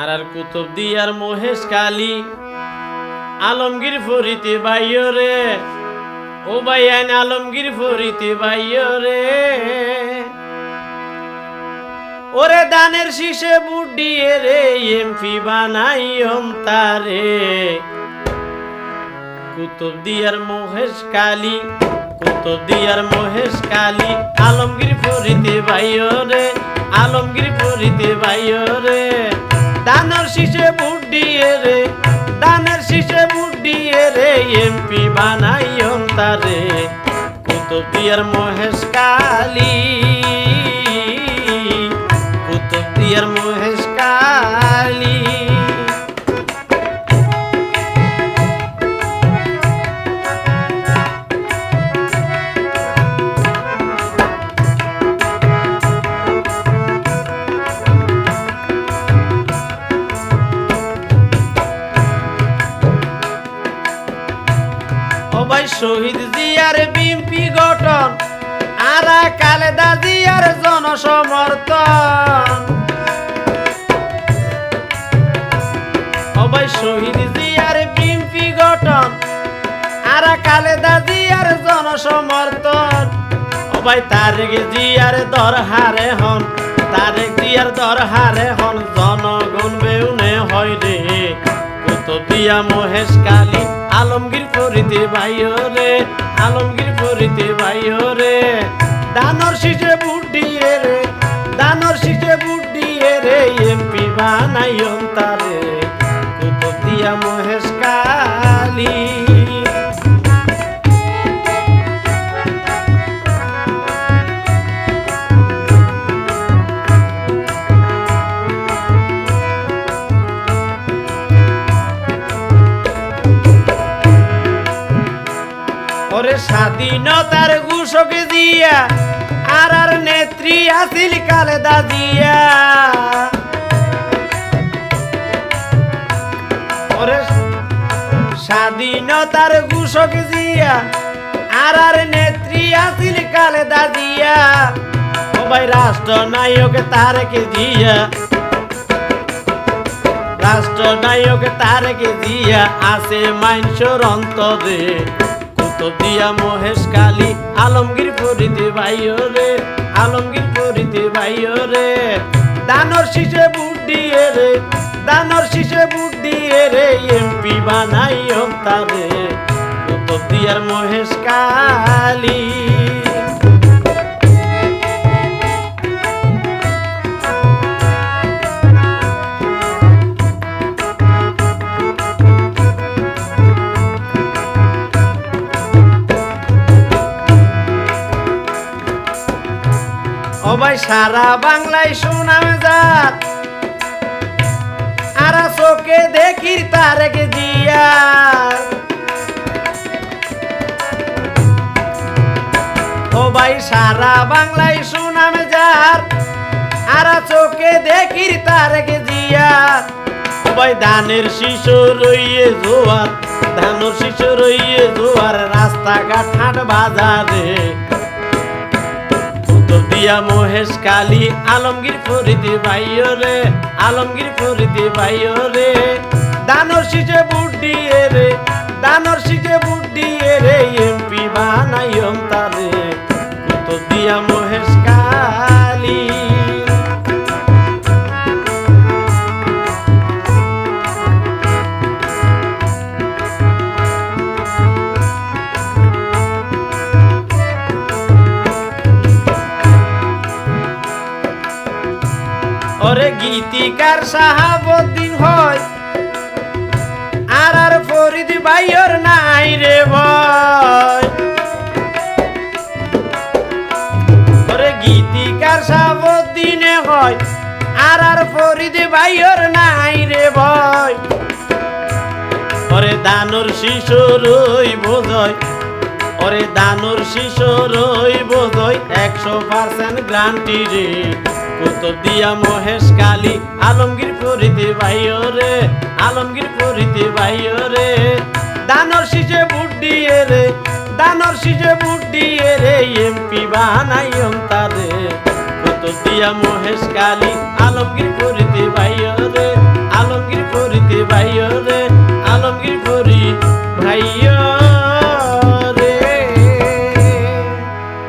আর আর কুতুব দিয়ার মহেশ কালী। আলমগীর ফরিতে বাইয় রে, ও আইন আলমগীর ফরিতে বাইয় রে। ওরে দানের শীষে বুডিয়ে রে, এমপি বানাই তারে। কুতুব দিয়ার মহেশ কালী, কুতুব দিয়ার মহেশ কালী, আলমগীর ফরিতে বাইয় রে, আলমগীর ফরিতে বাইয় রে। দানের শীষে বুড্ডিয়ে রে, দানের শীষে বুড্ডিয়ে রে এমপি বানাই তারে। কুতুব দিয়ার মহেশ কালী, কুতুব দিয়ার মহেশ কালী। শহীদ জিয়ার বিম্পি গঠন, আরা কালেদা জিয়ার জনসমর্থন। ভাই শহীদ জিয়ার বিম্পি গঠন, আরা কালেদা জিয়ার জনসমর্থন। ভাই তারেক জিয়ার দর হারে হন, তারেক জিয়ার দর হারে হন, জনগণ বেউনে হয় রে। কত দিয়া মহেশ কালী আলমগীর ফরিতে ভাইও রে, আলমগীর ফরিতে ভাইও রে। দানর শিশে বুডিয়ে রে, দানর শিশে বুডিয়ে রে, এমপি বানাইম তারে। ওরে স্বাধীনতার ঘোষক দিয়া, আর আর নেত্রী আসিল কালেদা দিয়া। ওরে স্বাধীনতার ঘোষক দিয়া, আর আর নেত্রী আসিল কালেদা দিয়া। ও ভাই রাষ্ট্রনায়ক তারেক জিয়া রাষ্ট্রনায়ক তারেক জিয়া আছে মাইনসর অন্তরে। দিয়া মহেশ কালী, আলমগীর পরিতে ভাইও রে, আলমগীর পরিতে ভাইও রে। দানর শীষে বুদ্ধি রে, দানর শীষে বুদ্ধি রে, এমপি বানাই তারে। কুতুব দিয়ার মহেশ কালী। সারা বাংলায় সুনাম যার আর চোখে দেখি ও ভাই, সারা বাংলায় সুনাম যার আর চোখে দেখি তারেক জিয়া। ভাই, ধানের শিশু রইয়ে জোয়ার। ধানের শিশু রইয়ে জোয়ার, রাস্তাঘাট হাট বাজারে। দিয়া মহেশ কালী, আলমগীর ফরিদি ভাইও রে, আলমগীর ফরিদি ভাইও রে। দানর সিজে বুডিয়ে রে দানর সিজে বুডিয়ে রে, এমপি বানাইম ওরে গীতিকার সাহাবদ্দিন হয়। আর আর ফরিদ ভাইয়র নাই রে ভয় ওরে গীতিকার সাহাবদ্দিনে হয়। আর আর ফরিদ ভাইয়র নাই রে ভয় ওরে দানর শিশুরই বোধয় ওরে দানুর শিশুরই বোধয় একশো পার্সেন্ট গ্রান্টি রে। কত দিয়া মহেশ কালী, আলমগীর করিতে ভাইও রে, আলমগীর করিতে ভাইও রে। দানর শিশে বুড্ডি রে, দানর শিশে বুড্ডি রে, এমপি বানাইম তারে। কত দিয়া মহেশ কালী, আলমগীর করিতে রে